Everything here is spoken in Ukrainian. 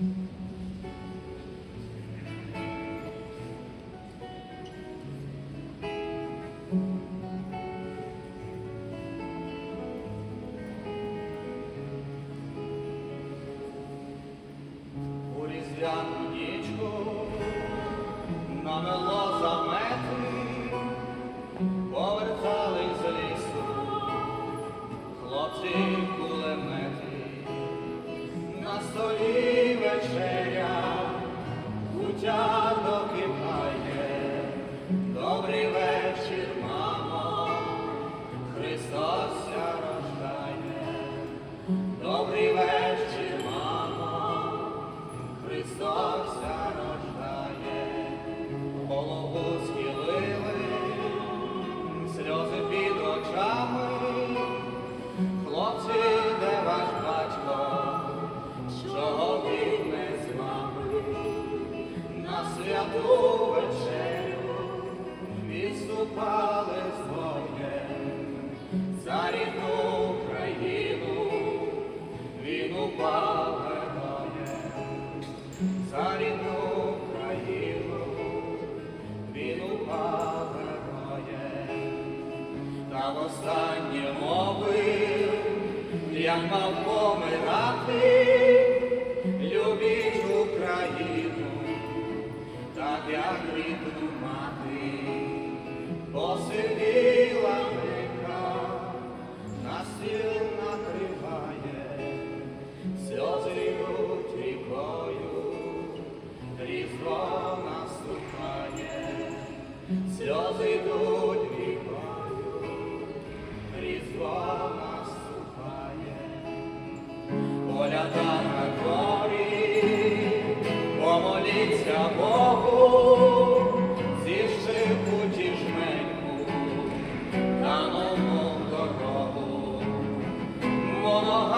У Христос ся рождає, голову схилили, сльози під очами, хлопці, де ваш батько, чого він не з вами, на святу вечерю відступали з за рідну Україну він упав востаннє мовив, як мав помирати, любіть Україну, так як рідну мати, посиділа ника, на стіл накриває сльози йдуть рікою, різдво наступає, сльози йдуть помоліться Богу, зіщипуть і жменьку, на нову дорогу. Воно